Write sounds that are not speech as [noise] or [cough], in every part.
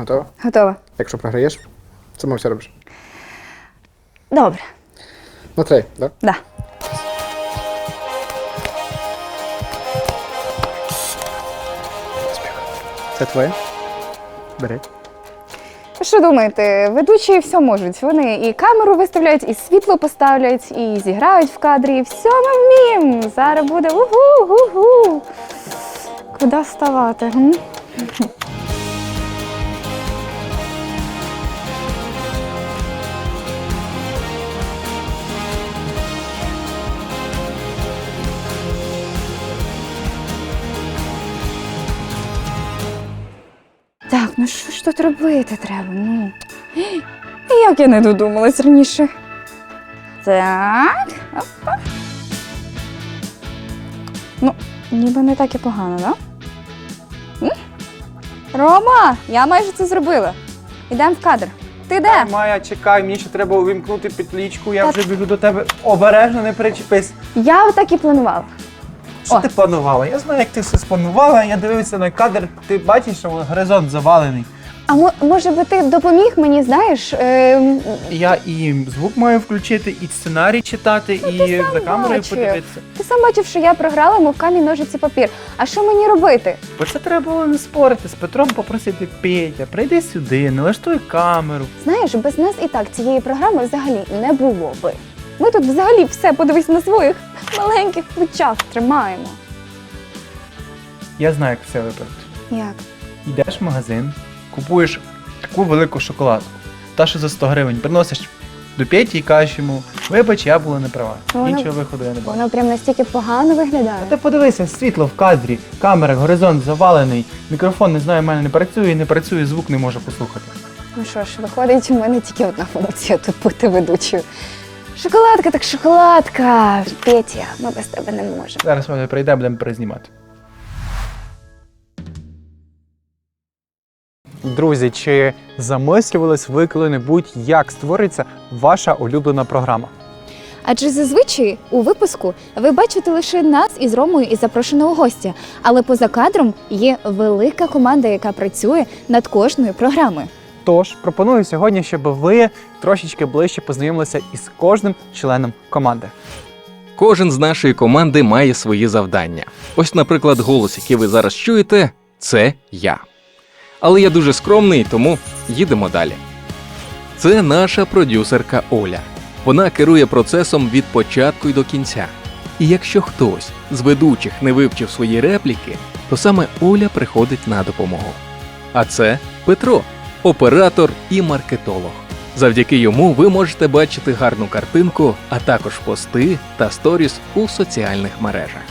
Готова? Готова. Якщо програєш, це ми все робиш. Добре. На три, так? Да. Це твоє. Бери. Що думаєте, ведучі все можуть. Вони і камеру виставляють, і світло поставлять, і зіграють в кадрі. Все ми вміємо. Зараз буде угу, угу. Куди ставати? Так, ну що ж тут робити треба? Ну. Як я не додумалась раніше. Так. Опа. Ну, ніби не так і погано, да? М? Рома, я майже це зробила. Ідемо в кадр. Ти де? Майя, чекай, мені ще треба увімкнути петлічку, я вже біжу до тебе. Обережно не перечепись. Я отак і планувала. Що О. ти планувала? Я знаю, як ти все спланувала. Я дивився на кадр, ти бачиш, що горизонт завалений. А мо- може би ти допоміг мені, знаєш? Е, Я і звук маю включити, і сценарій читати, і за камерою бачив. подивитися. ти сам бачив, що я програла, мов камінь, ножиці, папір. А що мені робити? Бо це треба було не спорити з Петром, попросити Петя, прийди сюди, налаштуй камеру. Знаєш, без нас і так цієї програми взагалі не було би. Ми тут взагалі все подивись на своїх маленьких плечах тримаємо. Я знаю, як все виправити. Як? Йдеш в магазин, купуєш таку велику шоколадку, та що за 100 гривень, приносиш до Петі і кажеш йому, вибач, я була не права. Іншого виходу я не бачу. Воно прям настільки погано виглядає. Ти подивися, світло в кадрі, камера, горизонт завалений, мікрофон не знаю, в мене не працює, не працює, звук не можу послухати. Ну що ж, виходить, у мене тільки одна функція тут бути ведучою. Шоколадка, так шоколадка. Петя, ми без тебе не можемо. Зараз вона прийде, будемо перезнімати. Друзі, чи замислювались ви коли-небудь, як створиться ваша улюблена програма? Адже зазвичай у випуску ви бачите лише нас із Ромою і запрошеного гостя. Але поза кадром є велика команда, яка працює над кожною програмою. Тож пропоную сьогодні, щоб ви трошечки ближче познайомилися із кожним членом команди. Кожен з нашої команди має свої завдання. Ось, наприклад, голос, який ви зараз чуєте, це я. Але я дуже скромний, тому їдемо далі. Це наша продюсерка Оля. Вона керує процесом від початку й до кінця. І якщо хтось з ведучих не вивчив свої репліки, то саме Оля приходить на допомогу. А це Петро, оператор і маркетолог. Завдяки йому ви можете бачити гарну картинку, а також пости та сторіс у соціальних мережах.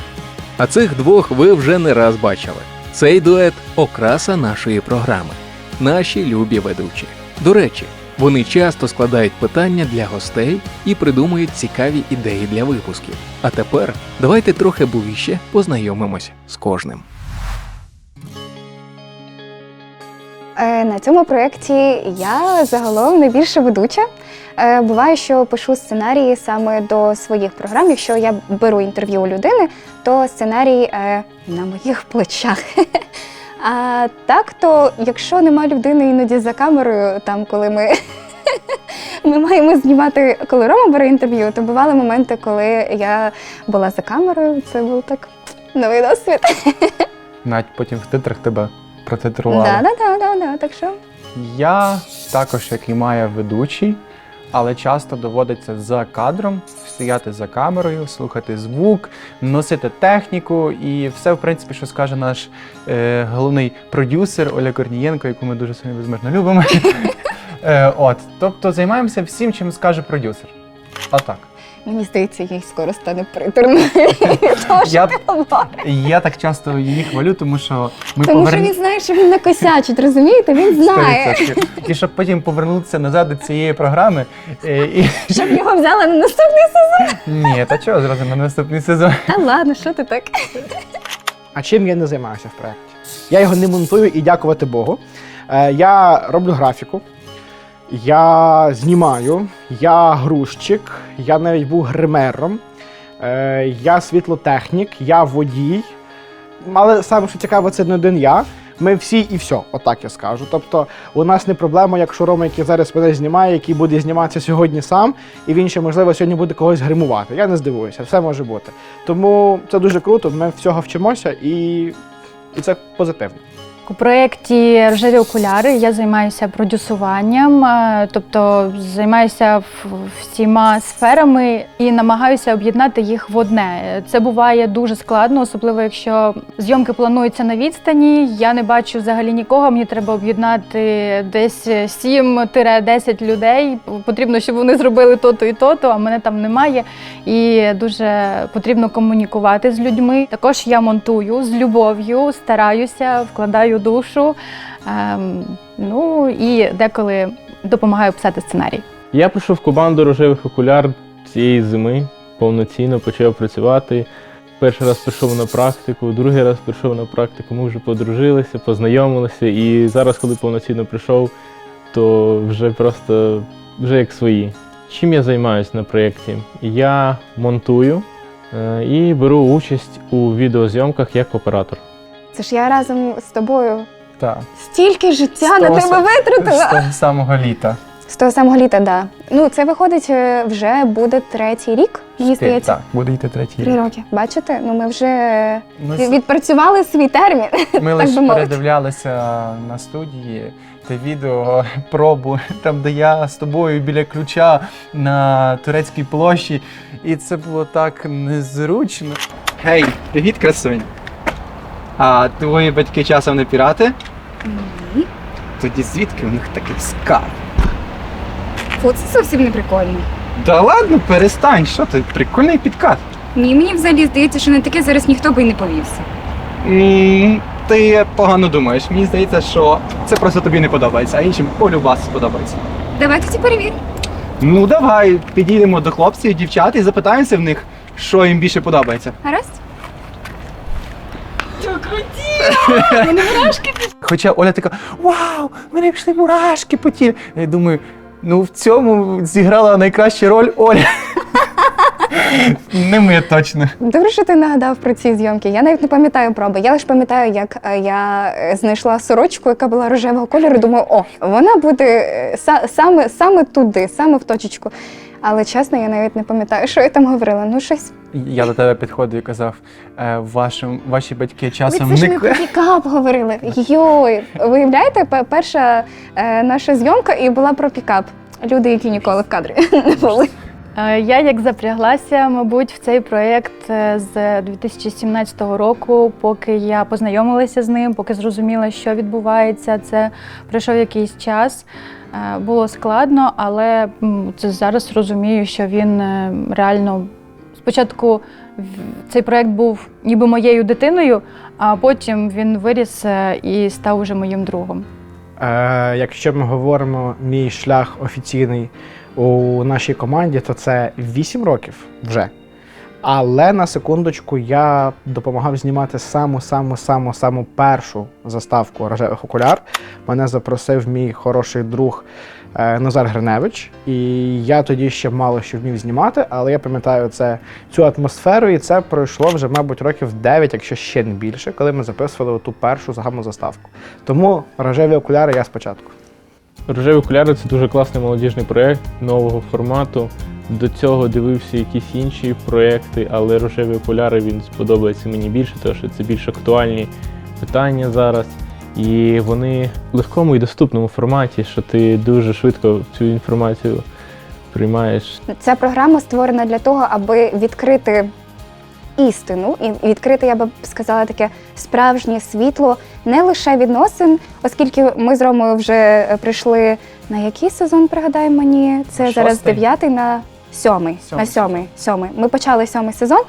А цих двох ви вже не раз бачили. Цей дует окраса нашої програми, наші любі ведучі. До речі, вони часто складають питання для гостей і придумують цікаві ідеї для випусків. А тепер давайте трохи ближче познайомимось з кожним. На цьому проєкті я загалом найбільша ведуча. Е, Буває, що пишу сценарії саме до своїх програм. Якщо я беру інтерв'ю у людини, то сценарій е, на моїх плечах. [laughs] А так, то якщо нема людини іноді за камерою, там коли ми, [laughs] ми маємо знімати, коли Рома бере інтерв'ю, то бували моменти, коли я була за камерою. Це був так новий досвід. [laughs] Навіть потім в титрах тебе протитрували. Да, да, да, да, да. Так що Я також, як і має ведучий, але часто доводиться за кадром стояти за камерою, слухати звук, носити техніку і все, в принципі, що скаже наш е, головний продюсер Оля Корнієнко, яку ми дуже сильно безмежно любимо. [laughs] Е, от, тобто займаємося всім, чим скаже продюсер. Отак. Мені здається, їй скоро стане приторно. [laughs] Я- Я так часто її хвалю, тому що ми Тому що він знає, що він накосячить, розумієте? Він знає. І щоб потім повернутися назад до цієї програми. е, І... [laughs] Щоб його взяли на наступний сезон. Ні, та чого зразу на наступний сезон? Та ладно, що ти так? А чим я не займаюся в проєкті? Я його не монтую і дякувати Богу. Е, я роблю графіку, я знімаю, я грузчик, я навіть був гримером, е, я світлотехнік, я водій. Але саме що цікаво, це не один я. Ми всі і все, отак я скажу. Тобто, у нас не проблема, якщо Рома, який зараз мене знімає, який буде зніматися сьогодні сам, і він ще, можливо, сьогодні буде когось гримувати. Я не здивуюся, все може бути. Тому це дуже круто, ми всього вчимося і, і це позитивно. У проєкті Рожеві окуляри я займаюся продюсуванням, е, тобто займаюся всіма сферами і намагаюся об'єднати їх в одне. Це буває дуже складно, особливо якщо зйомки плануються на відстані. Я не бачу взагалі нікого. Мені треба об'єднати десь 7-10 людей. Потрібно, щоб вони зробили то-то і то-то, а мене там немає. І дуже потрібно комунікувати з людьми. Також я монтую з любов'ю, стараюся, вкладаю душу. Ем, ну і деколи допомагаю писати сценарій. Я прийшов в команду рожевих окуляр цієї зими, повноцінно почав працювати. Перший раз прийшов на практику, другий раз прийшов на практику. Ми вже подружилися, познайомилися. І зараз, коли повноцінно прийшов, то вже просто вже як свої. Чим я займаюся на проєкті? Я монтую е, і беру участь у відеозйомках як оператор. Це ж я разом з тобою Так. стільки життя З на того тебе витратила. З того самого літа. З того самого літа, так. Да. Ну, це виходить е, вже буде третій рік, мені здається. Так, буде йти третій Три рік. роки. Бачите? Ну ми вже Ми, від- відпрацювали свій термін. [laughs] ми би лише мовити. передивлялися на студії те відео [laughs] пробу, там де я з тобою біля ключа на турецькій площі. І це було так незручно. Гей, привіт, красунь. А твої батьки часом не пірати? Ні. Тоді звідки у них такий скарб? Фу, це зовсім не прикольно. Да ладно, перестань, що ти? Прикольний підкат. Ні, мені взагалі здається, що на таке зараз ніхто би й не повівся. М, Ти погано думаєш. Мені здається, що це просто тобі не подобається, а іншим полюбас сподобається. Давай тоді перевіримо. Ну давай підійдемо до хлопців, дівчат і запитаємося в них, що їм більше подобається. Гаразд? Хоча Оля така: Вау, в мене пішли мурашки по тілі. Я думаю, ну в цьому зіграла найкращу роль Оля. Не ми точно. Добре, що ти нагадав про ці зйомки. Я навіть не пам'ятаю проби. Я лише пам'ятаю, як е, я знайшла сорочку, яка була рожевого кольору. Думаю, о, вона буде е, саме, саме туди, саме в точечку. Але чесно, я навіть не пам'ятаю, що я там говорила. Ну, щось. Я до тебе підходив і казав, е, вашим, ваші батьки Ви часом це ж не ми про пікап говорили. Йой, виявляєте, пе- перша е, наша зйомка і була про пікап. Люди, які ніколи в кадрі [laughs] не були. Е, Я як запряглася, мабуть, в цей проєкт е, з 2017 року, поки я познайомилася з ним, поки зрозуміла, що відбувається. Це пройшов якийсь час. Е, Було складно, але це зараз розумію, що він е, реально спочатку цей проєкт був ніби моєю дитиною, а потім він виріс е, і став уже моїм другом. Е, якщо ми говоримо мій шлях офіційний у нашій команді, то це 8 років вже. Але на секундочку я допомагав знімати саму саму саму саму першу заставку рожевих окуляр. Мене запросив мій хороший друг е, Назар Гриневич. І я тоді ще мало що вмів знімати, але я пам'ятаю це, цю атмосферу, і це пройшло вже, мабуть, років 9, якщо ще не більше, коли ми записували ту першу загальну заставку. Тому рожеві окуляри я спочатку. Рожеві окуляри це дуже класний молодіжний проєкт нового формату. До цього дивився якісь інші проєкти, але рожеві окуляри він сподобається мені більше, тому що це більш актуальні питання зараз. І вони в легкому і доступному форматі, що ти дуже швидко цю інформацію приймаєш. Ця програма створена для того, аби відкрити істину і відкрити, я би сказала, таке справжнє світло не лише відносин, оскільки ми з Ромою вже е, прийшли на який сезон, пригадай мені, це зараз дев'ятий на сьомий. Сьомий. На сьомий, сьомий. Ми почали сьомий сезон.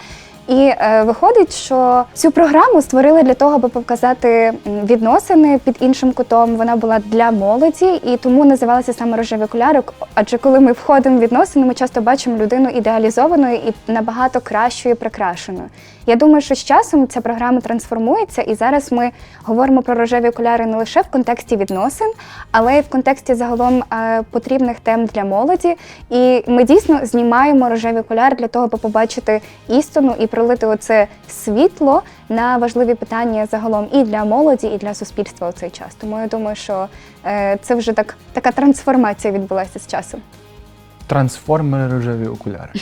І е, виходить, що цю програму створили для того, аби показати відносини під іншим кутом. Вона була для молоді і тому називалася саме рожевий окулярок. Адже коли ми входимо в відносини, ми часто бачимо людину ідеалізованою і набагато кращою, прикрашеною. Я думаю, що з часом ця програма трансформується, і зараз ми говоримо про рожеві окуляри не лише в контексті відносин, але й в контексті загалом е, потрібних тем для молоді. І ми дійсно знімаємо рожеві окуляри для того, аби побачити істину і пролити оце світло на важливі питання загалом і для молоді, і для суспільства у цей час. Тому я думаю, що е, це вже так така трансформація відбулася з часом. Трансформери рожеві окуляри.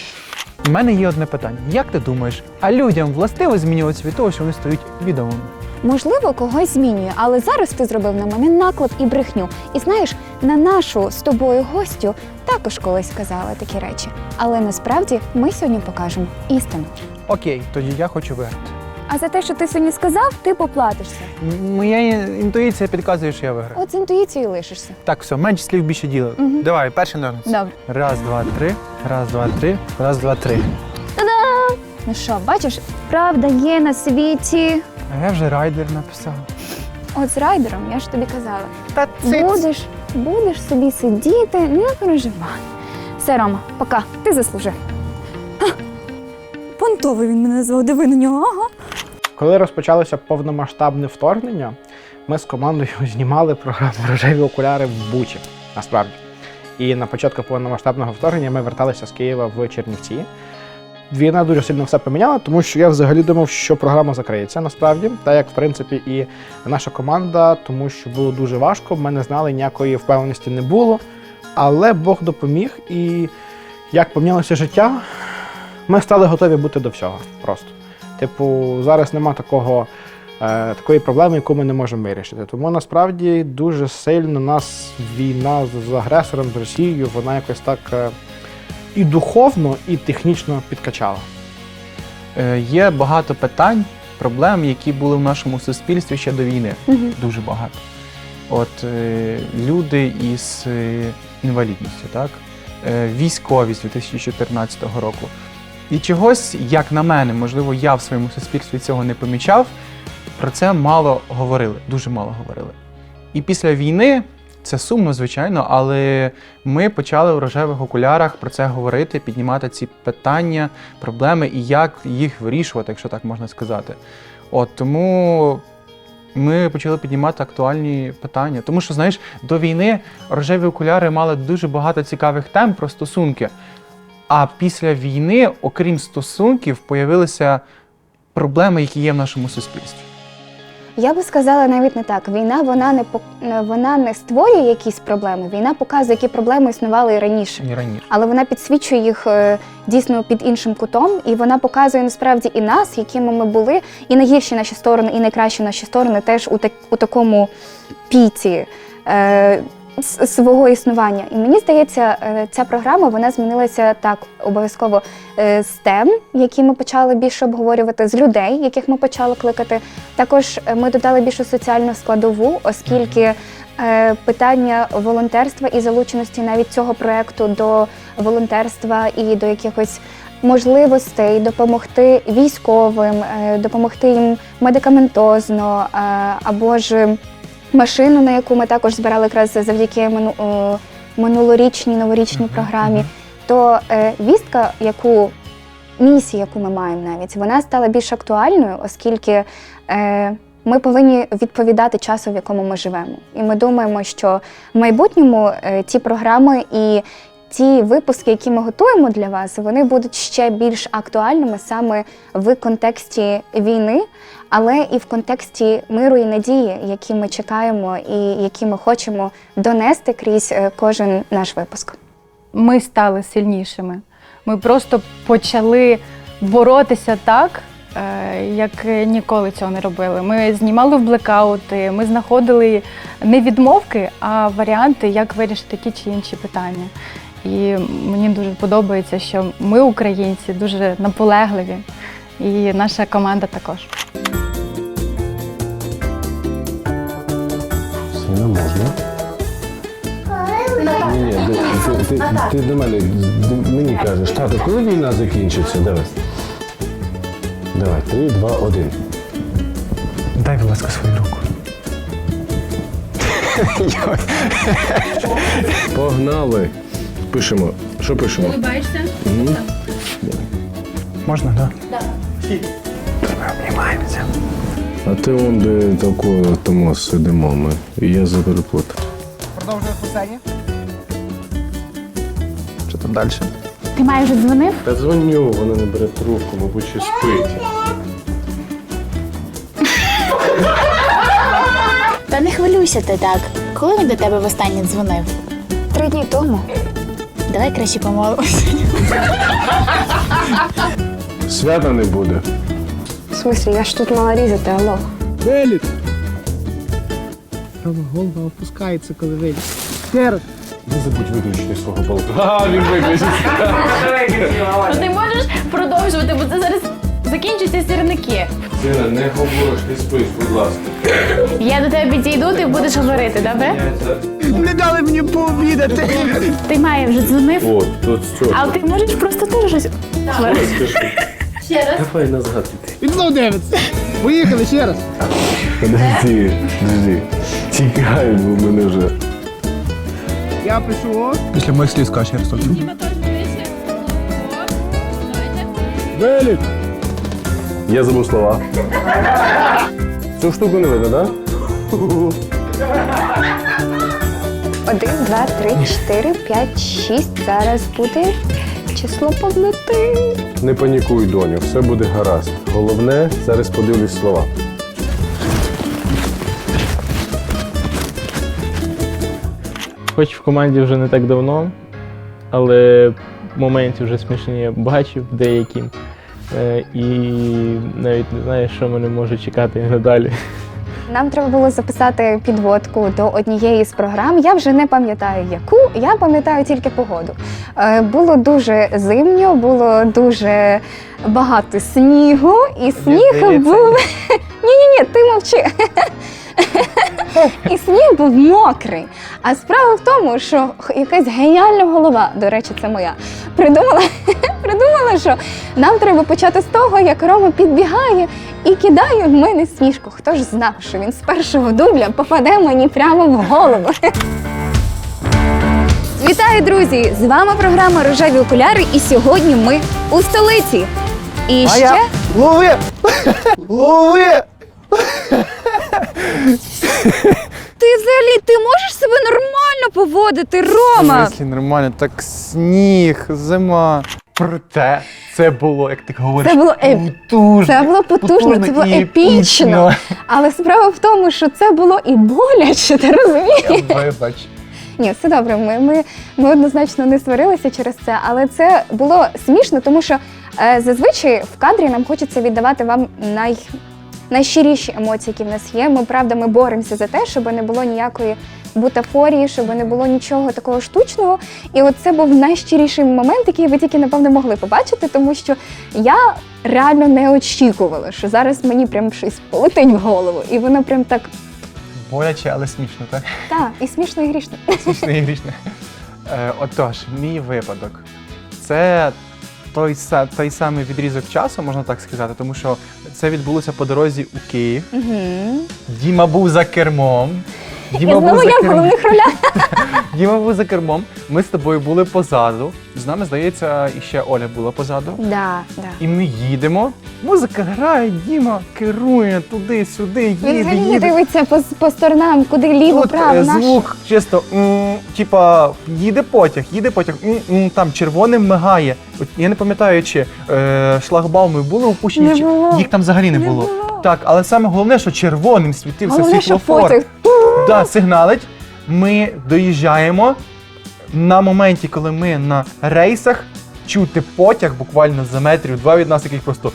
У мене є одне питання. Як ти думаєш, а людям властиво змінюватися від того, що вони стають відомими? Можливо, когось змінює, але зараз ти зробив на мене наклад і брехню. І знаєш, на нашу з тобою гостю також колись казали такі речі. Але насправді ми сьогодні покажемо істину. Окей, тоді я хочу виграти. А за те, що ти сьогодні сказав, ти поплатишся. М- Моя інтуїція підказує, що я виграю. От з інтуїцією лишишся. Так, все, менше слів більше діла. Давай, перший ножниць. Добре. Раз, два, три. Раз, два, три. Раз, два, три. Та-да! Ну що, бачиш, правда є на світі. А я вже райдер написав. От з райдером, я ж тобі казала. Та Будеш, будеш собі сидіти, не переживай. Все, Рома, пока. Ти заслужив. Понтовий він мене назвав, диви на нього. Ага. Коли розпочалося повномасштабне вторгнення, ми з командою [laughs] знімали програму Рожеві окуляри в Бучі, насправді. І на початку повномасштабного вторгнення ми верталися з Києва в Чернівці. Війна дуже сильно все поміняла, тому що я взагалі думав, що програма закриється насправді, так як в принципі і наша команда, тому що було дуже важко. Ми не знали, ніякої впевненості не було. Але Бог допоміг, і як помінялося життя, ми стали готові бути до всього просто. Типу, зараз нема такого, е, такої проблеми, яку ми не можемо вирішити. Тому насправді дуже сильно нас війна з, з агресором, з Росією, вона якось так е, і духовно, і технічно підкачала. Е, Є багато питань, проблем, які були в нашому суспільстві ще до війни. Дуже багато. От е, люди із е, інвалідністю, так? Е, військові з 2014 року. І чогось, як на мене, можливо, я в своєму суспільстві цього не помічав, про це мало говорили, дуже мало говорили. І після війни це сумно, звичайно, але ми почали у рожевих окулярах про це говорити, піднімати ці питання, проблеми і як їх вирішувати, якщо так можна сказати. От тому ми почали піднімати актуальні питання. Тому що, знаєш, до війни рожеві окуляри мали дуже багато цікавих тем про стосунки. А після війни, окрім стосунків, появилися проблеми, які є в нашому суспільстві. Я би сказала навіть не так. Війна вона не вона не створює якісь проблеми. Війна показує, які проблеми існували і раніше. І раніше. Але вона підсвічує їх е, дійсно під іншим кутом, і вона показує насправді і нас, якими ми були, і найгірші наші сторони, і найкращі наші сторони теж у, так, у такому піці. Е, Свого існування, і мені здається, е, ця програма вона змінилася так обов'язково е, з тем, які ми почали більше обговорювати, з людей, яких ми почали кликати. Також е, ми додали більшу соціальну складову, оскільки е, питання волонтерства і залученості навіть цього проекту до волонтерства і до якихось можливостей допомогти військовим, е, допомогти їм медикаментозно е, або ж машину, на яку ми також збирали якраз завдяки е, минулорічній новорічній програмі. То е, вістка, яку місія, яку ми маємо навіть, вона стала більш актуальною, оскільки е, ми повинні відповідати часу, в якому ми живемо. І ми думаємо, що в майбутньому е, ті програми і ті випуски, які ми готуємо для вас, вони будуть ще більш актуальними саме в контексті війни, але і в контексті миру і надії, які ми чекаємо і які ми хочемо донести крізь е, кожен наш випуск. ми стали сильнішими. Ми просто почали боротися так, е, як ніколи цього не робили. Ми знімали в блекаути, ми знаходили не відмовки, а варіанти, як вирішити ті чи інші питання. І мені дуже подобається, що ми, українці, дуже наполегливі, і наша команда також. Сина можна. Ні, ні, ти, ти, ти, ти до мене до- мені кажеш, тато, коли війна закінчиться? Давай. Давай, три, два, один. Дай, будь ласка, свою руку. Погнали. Пишемо. Що пишемо? Улибаєшся? Угу. Можна, так? Да? А ти он де такого тому сидимо ми. І я запереплутав. Продовжуємо по сцені. Що там далі? Ти майже дзвонив? Та дзвоню, вона не бере трубку, мабуть, ще спить. Та не хвилюйся ти так. Коли він до тебе востаннє дзвонив? Три дні тому. Давай краще помолимося. Свята не буде. В смислі, я ж тут мала різати, алло. Виліт! Голова опускається, коли виліт. Раз. Не забудь виключити свого болта. А, він виключить. [laughs] Ти можеш продовжувати, бо це зараз закінчаться сірники. Сина, не говориш, ти спиш, будь ласка. Я до тебе підійду, ти будеш говорити, добре? Не дали мені пообідати. Ти має вже дзвонив, О, тут що? але ти можеш просто теж щось. Ще раз. Давай назад іти. Він знов дивиться. Поїхали ще раз. Подожди, подожди. Тікають, бо мене вже. Я пишу. Після моїх слів скажеш, я розточу. Велик! Я забув слова. Цю штуку не видно, так? Один, два, три, чотири, п'ять, шість. Зараз буде число повноти. Не панікуй, доню, все буде гаразд. Головне, зараз подивлюсь слова. Хоч в команді вже не так давно, але моментів вже смішні я бачив деякі. Е, І навіть не знаю, що мене може чекати надалі. Нам треба було записати підводку до однієї з програм. Я вже не пам'ятаю яку, я пам'ятаю тільки погоду. Е, Було дуже зимньо, було дуже багато снігу, і сніг був. Ні, [laughs] ні, ні, ти мовчи. [laughs] І сніг був мокрий. А справа в тому, що якась геніальна голова, до речі, це моя, придумала, [laughs] придумала, що нам треба почати з того, як Рома підбігає і кидає в мене сніжку. Хто ж знав, що він з першого дубля попаде мені прямо в голову. [laughs] Вітаю, друзі! З вами програма Рожеві окуляри, і сьогодні ми у столиці. І ще лови! [laughs] Лови! Ти взагалі ти можеш себе нормально поводити, Рома? Якщо нормально, так сніг, зима. Проте це було, як ти говориш, Це було еп- потужно. Це було потужно, це було і епічно. Але справа в тому, що це було і боляче, ти розумієш? Вибач. Ні, все добре. Ми, ми, ми однозначно не сварилися через це, але це було смішно, тому що е, зазвичай в кадрі нам хочеться віддавати вам най, найщиріші емоції, які в нас є. Ми правда ми боремося за те, щоб не було ніякої бутафорії, щоб не було нічого такого штучного. І от це був найщиріший момент, який ви тільки напевно могли побачити, тому що я реально не очікувала, що зараз мені прям щось полетить в голову, і воно прям так Боляче, але смішно, так? та і смішно, і грішно. Смішно і грішно. Е, отож, мій випадок. Це той, той самий відрізок часу, можна так сказати, тому що це відбулося по дорозі у Київ. Угу. Діма був за кермом. І Діма знову був за я в кермом. головних ролях. Діма був за кермом. Ми з тобою були позаду. З нами, здається, і ще Оля була позаду. Да, да. І ми їдемо. Музика грає, Діма керує туди-сюди, їде, Він взагалі не їде. дивиться по, по сторонам, куди ліво, Тут право, е, наш. звук чисто, м, типа, їде потяг, їде потяг, м, м, там червоним мигає. От я не пам'ятаю, чи е, шлагбауми були опущені, Не чи було. їх там взагалі не, Не було. було. Так, але саме головне, що червоним світився Головне, що світлофор. потяг. Да, сигналить. Ми доїжджаємо. На моменті, коли ми на рейсах, чути потяг буквально за метрів два від нас, який просто.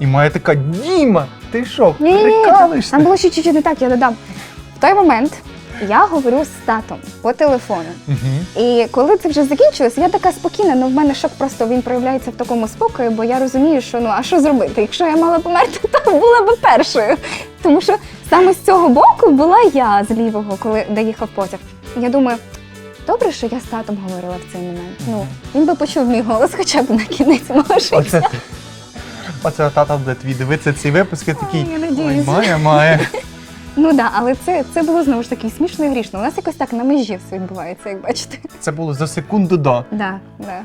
І має така Діма! Ти що, прикалишся? там було ще чуть-чуть не так, я додам. В той момент я говорю з татом по телефону. І коли це вже закінчилось, я така спокійна, ну в мене шок просто він проявляється в такому спокої, бо я розумію, що ну а що зробити? Якщо я мала померти, [laughs] то була би першою. Тому що саме з цього боку була я з лівого, коли доїхав потяг. Я думаю, добре, що я з татом говорила в цей момент. Ну він би почув мій голос хоча б на кінець мого життя. Оце, оце тата буде твій дивитися цей випуск і такий. я Ой, має, має. Ну да, але це, це було знову ж таки смішно і грішно. У нас якось так на межі все відбувається, як бачите. Це було за секунду до. Да, да.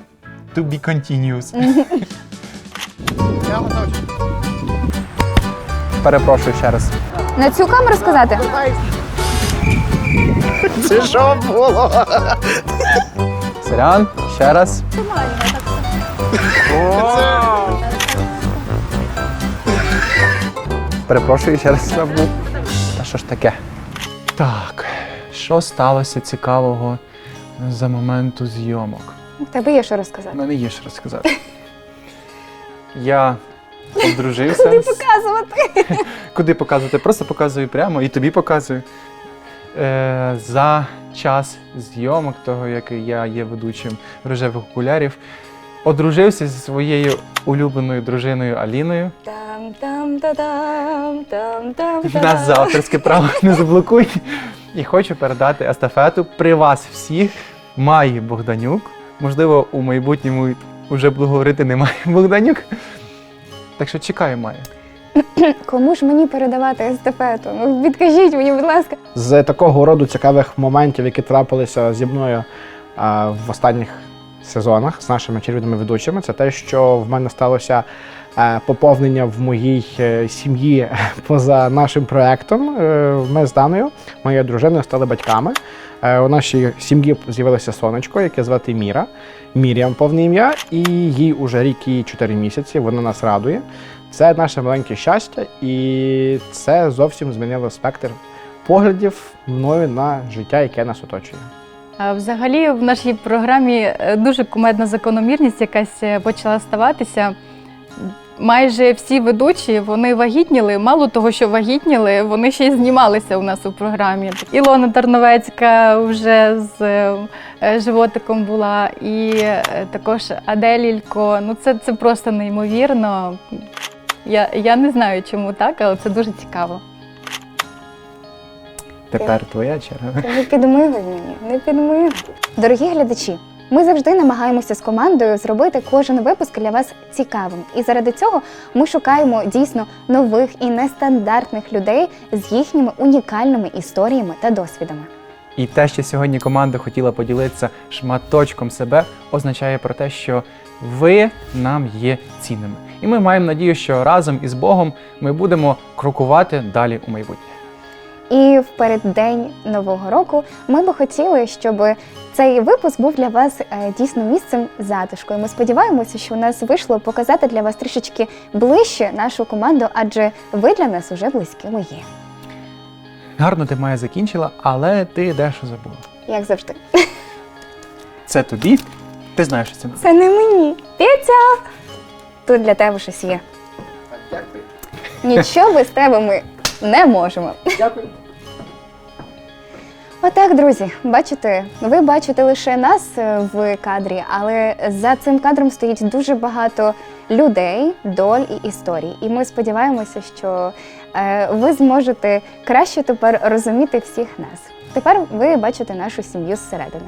To be continuous. Я готовий. Перепрошую ще раз. На цю камеру сказати? Це що було? Сорян, ще раз. Перепрошую, ще раз забув. Що ж таке? Так, що сталося цікавого за моменту зйомок? У тебе є що У розказати. мене є що розказати. [laughs] Я одружився. з- Показувати. [laughs] Куди показувати? Просто показую прямо і тобі показую. Е, за час зйомок, того, як я є ведучим рожевих окулярів, одружився зі своєю улюбленою дружиною Аліною. Там, там, та-дам, там, там, Нас за авторське право не заблокуй. І хочу передати естафету при вас всіх Маї Богданюк. Можливо, у майбутньому вже буду говорити немає Богданюк. Так що чекаю, Майя. Кому ж мені передавати естафету? Ну, відкажіть мені, будь ласка. З такого роду цікавих моментів, які трапилися зі мною а, в останніх сезонах з нашими червоними ведучими, це те, що в мене сталося е, поповнення в моїй е, сім'ї поза нашим проектом. Е, Ми з Даною, моєю дружиною, стали батьками. Е, У нашій сім'ї з'явилося сонечко, яке звати Міра. Мір'ям повне ім'я, і їй уже рік і 4 місяці. Вона нас радує. Це наше маленьке щастя, і це зовсім змінило спектр поглядів мною на життя, яке нас оточує. Взагалі, в нашій програмі е, дуже кумедна закономірність якась е, почала ставатися. Майже всі ведучі вони вагітніли. Мало того, що вагітніли, вони ще й знімалися у нас у програмі. Ілона Тарновецька вже з е, животиком була, і також Адель Ілько. Ну це, це просто неймовірно. Я, я не знаю, чому так, але це дуже цікаво. Тепер твоя черга. Не підмигуй мені, не підмигуй. Дорогі глядачі, ми завжди намагаємося з командою зробити кожен випуск для вас цікавим. І заради цього ми шукаємо дійсно нових і нестандартних людей з їхніми унікальними історіями та досвідами. І те, що сьогодні команда хотіла поділитися шматочком себе, означає про те, що ви нам є цінними. І ми маємо надію, що разом із Богом ми будемо крокувати далі у майбутнє. І в переддень нового року ми би хотіли, щоб цей випуск був для вас е, дійсно місцем затишку. І ми сподіваємося, що у нас вийшло показати для вас трішечки ближче нашу команду, адже ви для нас уже близькими є, Гарно ти Майя закінчила, але ти дещо забула. як завжди. Це тобі. Ти знаєш, що це буде. Це не мені. Петя! Тут для тебе щось є. Дякую. Нічого без тебе ми не можемо. Дякую. Отак, друзі, бачите, ви бачите лише нас е, в кадрі, але за цим кадром стоїть дуже багато людей, доль і історій. І ми сподіваємося, що е, ви зможете краще тепер розуміти всіх нас. Тепер ви бачите нашу сім'ю зсередини.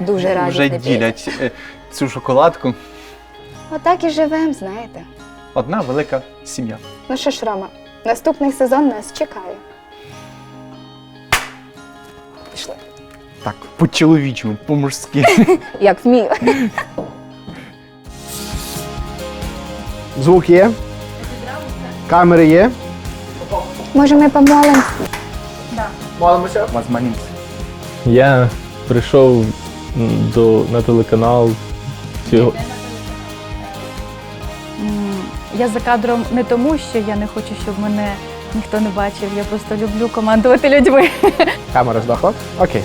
Дуже раді. Вже ділять е, цю шоколадку. Отак і живемо, знаєте. Одна велика сім'я. Ну що ж, Рома, наступний сезон нас чекає. Пішли. Так, по-чоловічому, по-мужськи. [laughs] Як вмію. Звук є. Камери є. Може, ми помолимось? Молимося. Мазманіс. Я прийшов до, на телеканал цього. Я за кадром не тому, що я не хочу, щоб мене ніхто не бачив. Я просто люблю командувати людьми. Камера здохла. Окей.